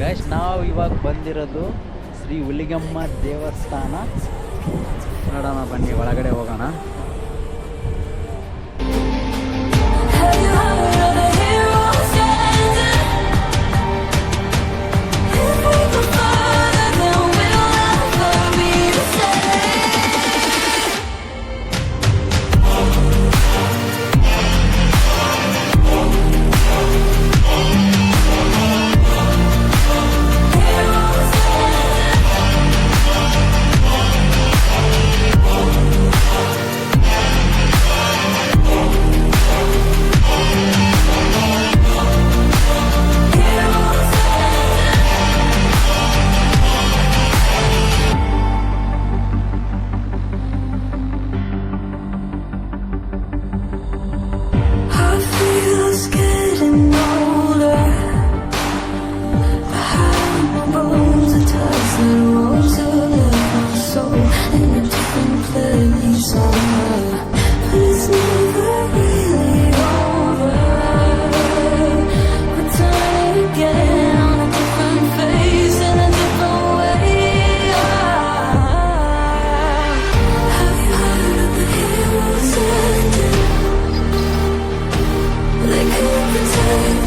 Guys ನಾವು ಇವಾಗ ಬಂದಿರೋದು ಶ್ರೀ ಹುಲಿಗಮ್ಮ ದೇವಸ್ಥಾನ. ನೋಡೋಣ ಬನ್ನಿ ಒಳಗಡೆ ಹೋಗೋಣ.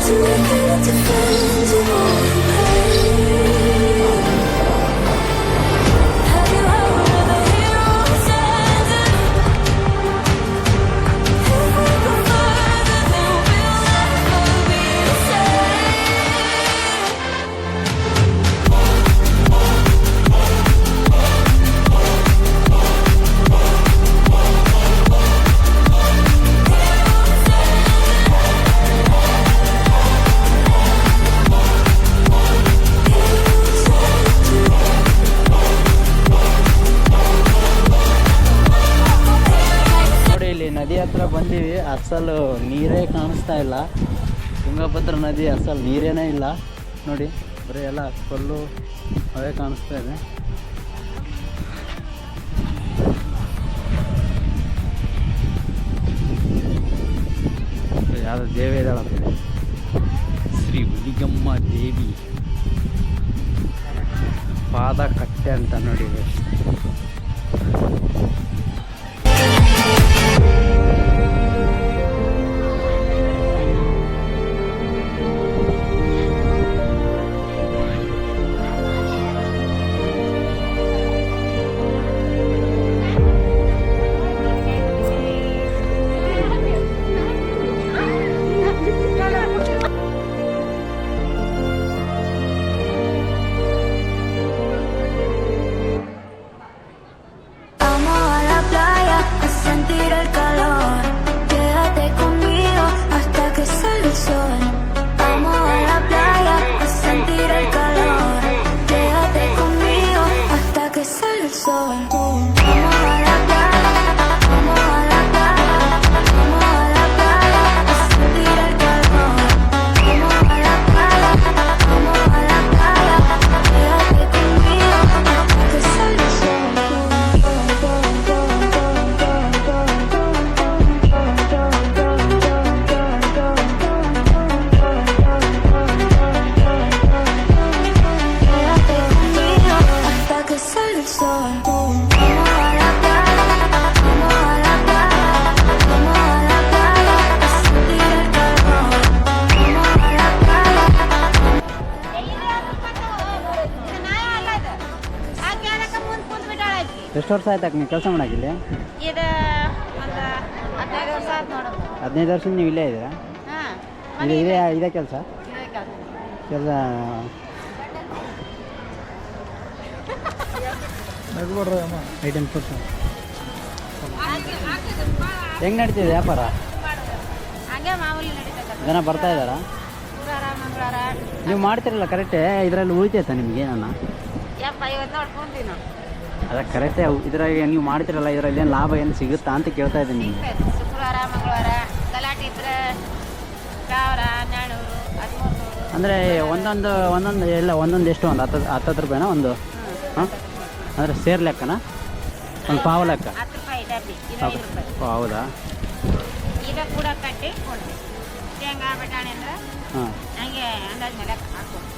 to make it into friends ಇಲ್ಲಿ ನದಿ ಹತ್ರ ಬಂದೀವಿ. ಅಸಲು ನೀರೇ ಕಾಣಿಸ್ತಾ ಇಲ್ಲ. ತುಂಗಭದ್ರಾ ನದಿ ಅಸಲು ನೀರೇನೇ ಇಲ್ಲ. ನೋಡಿ, ಬರೀ ಎಲ್ಲ ಕಲ್ಲು ಅವೇ ಕಾಣಿಸ್ತಾ ಇದೆ. ಯಾವುದೋ ದೇವಿ ಇದ್ದಾಳಂತೆ ಶ್ರೀ ಹುಲಿಗಮ್ಮ ದೇವಿ. ಪಾದ ಕಟ್ಟೆ ಅಂತ ನೋಡಿ ಎಷ್ಟು ವರ್ಷ ಆಯ್ತಾಕ ನೀವು ಕೆಲಸ ಇದು ಒಂದು ಹದಿನೈದು ವರ್ಷ ಆಯ್ತು ಹದಿನೈದು ನೀವು ಇಲ್ಲೇ ಇದ್ದೀರಾ? ಹಾಂ ಇದೆ ಇದೇ ಇದೇ ಕೆಲಸ? ಇದೇ ಕೆಲ್ಸ. ಕೆಲಸ. ಐಟಮ್ ಫುಡ್ ಹೆಂಗೆ ನಡೀತಿದೆ ವ್ಯಾಪಾರ? ಹಂಗೆ ಮಾಮೂಲಿ ನಡೀತದೆ ಜನ ಬರ್ತಾ ಇದ್ದಾರಾ? ಶುಕ್ರವಾರ ಮಂಗಳವಾರ. ನೀವು ಮಾಡ್ತಿರಲ್ಲ ಕರೆಕ್ಟೇ? ಇದರಲ್ಲಿ ಉಳಿತೈತಾ ನಿಮಗೆ ನಾನು ಯಪ್ಪ ಇವತ್ತು ನೋಡ್ಕೊಂತೀವಿ ನಾವು ಅದ ಕರೆಕ್ಟೇ ಇದ್ರಾಗ ನೀವು ಮಾಡ್ತಿರಲ್ಲ ಇದರಲ್ಲಿ ಏನು ಲಾಭ ಏನು ಸಿಗುತ್ತಾ ಅಂತ ಕೇಳ್ತಾ ಇದ್ದೀನಿ. ಶುಕ್ರವಾರ ಮಂಗಳವಾರ ಗಲಾಟೆ ಇದ್ರೆ ಸಾವಿರ ಹನ್ನೆರಡು ಹದಿಮೂರು ಅಂದರೆ ಒಂದೊಂದು ಒಂದೊಂದು ಎಲ್ಲ ಒಂದೊಂದು ಎಷ್ಟು ಒಂದು ಹತ್ತು ಹತ್ತತ್ತು ರೂಪಾಯಿನ ಒಂದು? ಹಾಂ? ಅಂದರೆ ಸೇರ್ ಲೆಕ್ಕನ? ಒಂದು ಪಾವು ಲೆಕ್ಕ? ಹತ್ತು ರೂಪಾಯಿ ಡಬ್ಬಿ ಇದು ರೂಪಾಯಿ ಓ, ಹೌದಾ? ಈಗ ಕೂಡ ಕಟ್ಟಿ ಕೊಡ್ತೀವಿ ಶೇಂಗಾ ಬಟಾಣಿ ಅಂದ್ರೆ ಹಾಂ. ಹಂಗೆ ಅಂದಾಜು ಮೇಲೆ ಹಾಕ್ಬೋದು